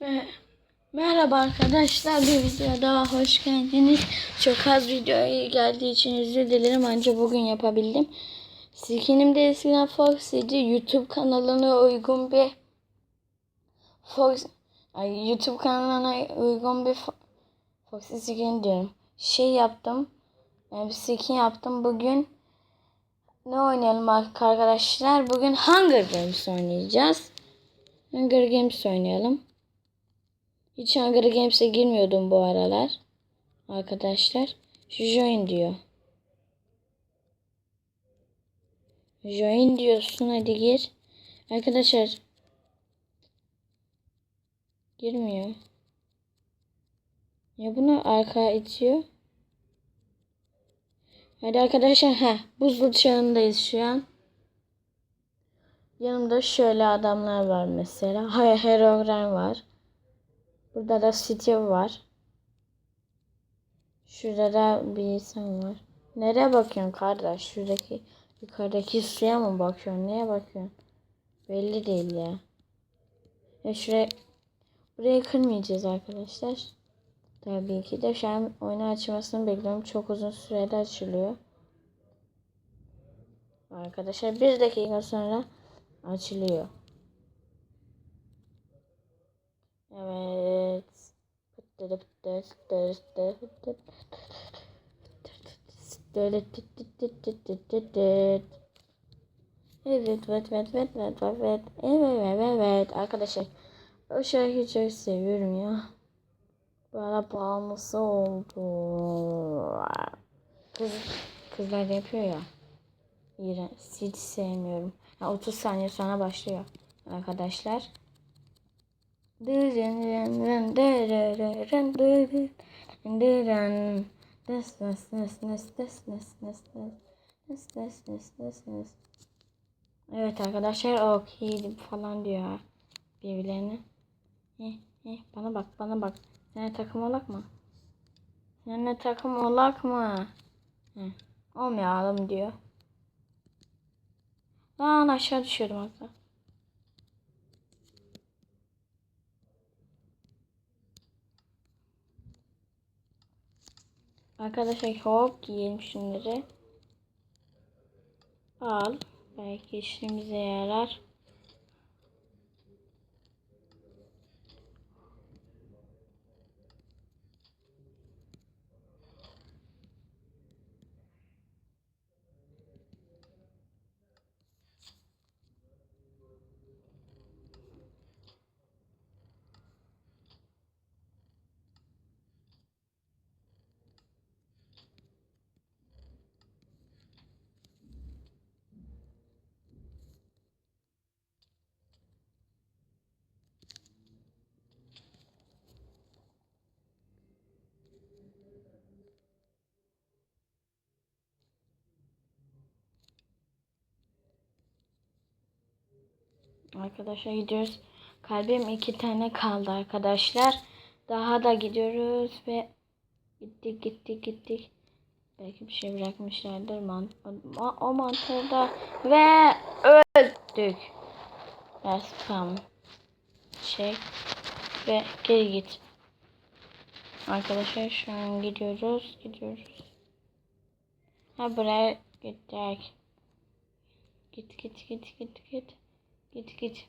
Ve merhaba arkadaşlar bir videoya daha hoş geldiniz. Çok az videoya geldiği için özür dilerim ancak bugün yapabildim. Skinim de eskiden Foxy'di. YouTube kanalına uygun bir Fox ay, YouTube kanalına uygun bir Fo- Foxy skin diyorum. Şey yaptım. Yani bir skin yaptım bugün. Ne oynayalım arkadaşlar? Bugün Hunger Games oynayacağız. Hunger Games oynayalım. Hiç Hunger Games'e girmiyordum bu aralar. Arkadaşlar. Şu join diyor. Join diyorsun hadi gir. Arkadaşlar. Girmiyor. Ya bunu arka itiyor. Hadi arkadaşlar ha buzlu çağındayız şu an. Yanımda şöyle adamlar var mesela. Hayır Herobrine var. Burada da Steve var. Şurada da bir insan var. Nereye bakıyorsun kardeş? Şuradaki yukarıdaki suya mı bakıyorsun? Neye bakıyorsun? Belli değil ya. Ya şuraya burayı kırmayacağız arkadaşlar. Tabii ki de şu an oyunu açmasını bekliyorum. Çok uzun sürede açılıyor. Arkadaşlar bir dakika sonra açılıyor. Evet. Evet, evet, evet, evet, evet, evet, evet, evet, arkadaşlar. O şarkıyı çok seviyorum ya. Bana bağımlısı oldu. Kız, kızlar yapıyor ya. İğrenç. Hiç sevmiyorum. Yani 30 saniye sonra başlıyor. Arkadaşlar Evet arkadaşlar okey falan diyor birbirlerine. Eh, eh, bana bak bana bak. Seninle takım olak mı? Seninle takım olak mı? Heh, olmayalım diyor. Lan aşağı düşüyordum hatta. Arkadaşlar hop giyelim şunları. Al. Belki işimize yarar. Arkadaşlar gidiyoruz. Kalbim iki tane kaldı arkadaşlar. Daha da gidiyoruz ve gittik gittik gittik. Belki bir şey bırakmışlardır man o, o mantarda ve öldük. Biraz spam şey ve geri git. Arkadaşlar şu an gidiyoruz gidiyoruz. Ha buraya gittik. Git git git git git. Git git.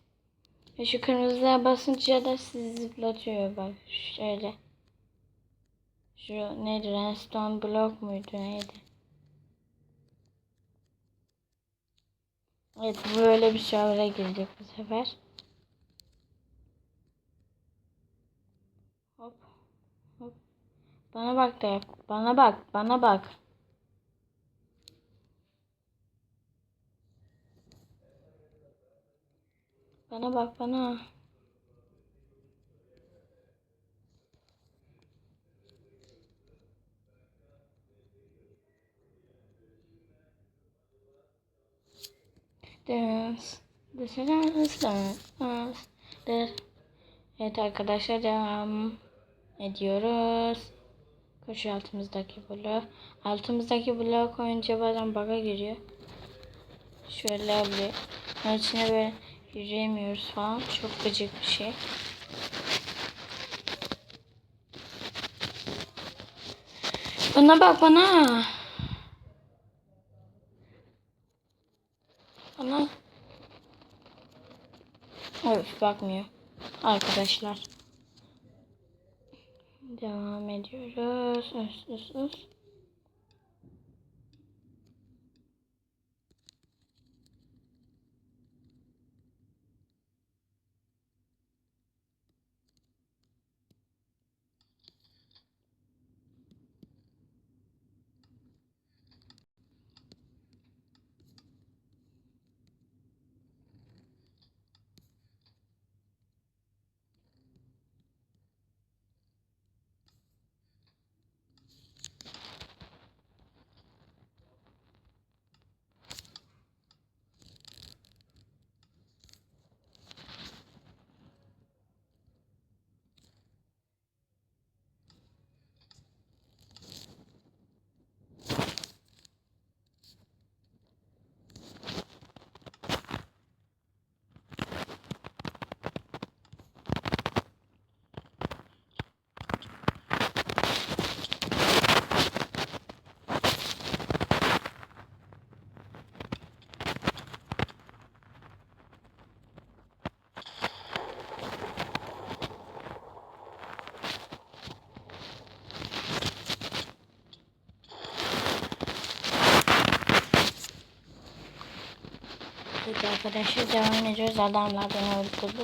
Şu kırmızıya basınca da sizi zıplatıyor bak şöyle. Şu neydi? Redstone block muydu neydi? Evet böyle bir şavra girdik bu sefer. Hop. Hop. Bana bak da yap. Bana bak. Bana bak. Bana bak bana. Dance. Dance, dance, dance. Evet arkadaşlar devam ediyoruz. Koşu altımızdaki blok. Altımızdaki blok oyunca bazen bug'a giriyor. Şöyle bir onun içine böyle Yürüyemiyoruz falan. Çok gıcık bir şey. Bana bak bana. Bana. Öf bakmıyor. Arkadaşlar. Devam ediyoruz. Ös ös ös. Peki arkadaşlar devam ediyoruz. Adamlar beni öldürdü.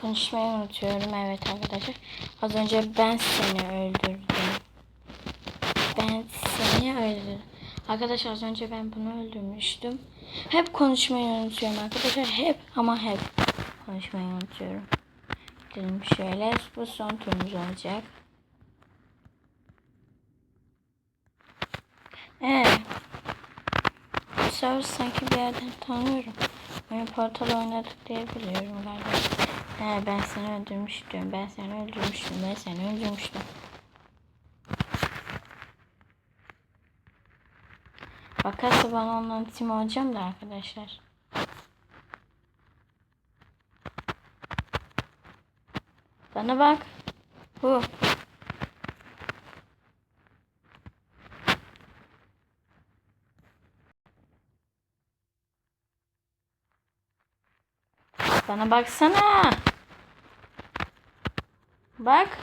Konuşmayı unutuyorum. Evet arkadaşlar. Az önce ben seni öldürdüm. Ben seni öldürdüm. Arkadaşlar az önce ben bunu öldürmüştüm. Hep konuşmayı unutuyorum arkadaşlar. Hep ama hep konuşmayı unutuyorum. Dedim şöyle bu son turumuz olacak. Ee, bu sefer sanki bir yerden tanıyorum. Oyun portal oynadık diye biliyorum galiba. He ben seni öldürmüştüm. Ben seni öldürmüştüm. Ben seni öldürmüştüm. Bakarsa ben ondan tim olacağım da arkadaşlar. Bana bak. Bu. Bana baksana. Bak.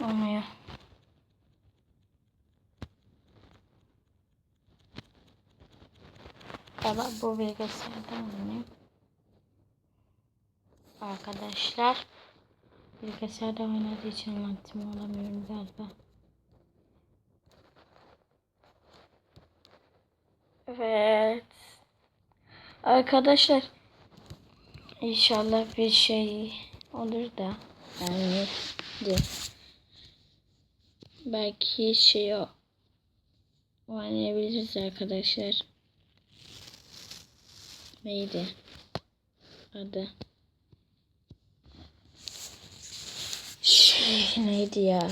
Olmuyor. Galiba bu bilgisayardan oynayayım. Arkadaşlar. Bilgisayarda oynadığı için vaktim olamıyorum galiba. Evet. Arkadaşlar inşallah bir şey olur da yani de. belki şey o oynayabiliriz arkadaşlar. Neydi? Adı. Şey neydi ya?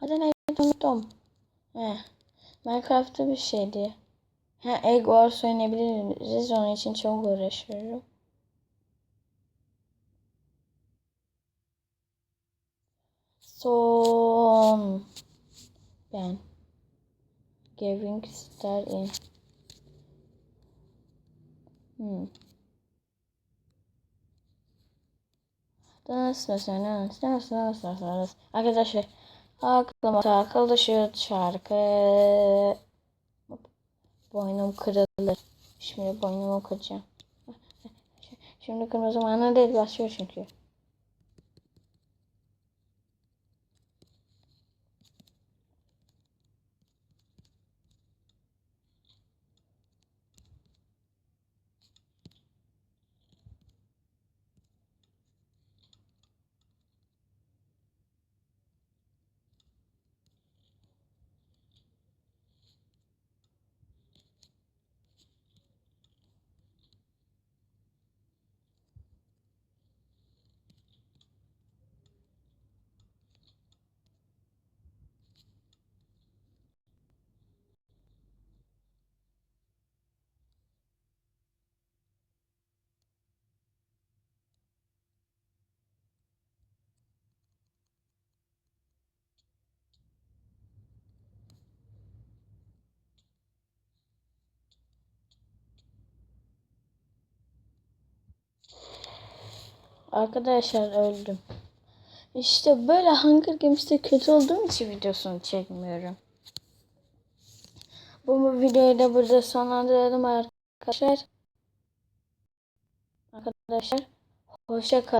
Adı neydi unuttum. He. Minecraft'ta bir şeydi. Ha Egg Wars oynayabiliriz. Onun için çok uğraşıyorum. Son. Ben. Giving star in. Hmm. Arkadaşlar aklıma takıldı şu şarkı. Boynum kırılır. Şimdi boynumu kıracağım. Şimdi kırma zamanı değil basıyor çünkü. Arkadaşlar öldüm. İşte böyle Hunger Games'te kötü olduğum için videosunu çekmiyorum. Bu videoyu da burada sonlandıralım arkadaşlar. Arkadaşlar hoşça kalın.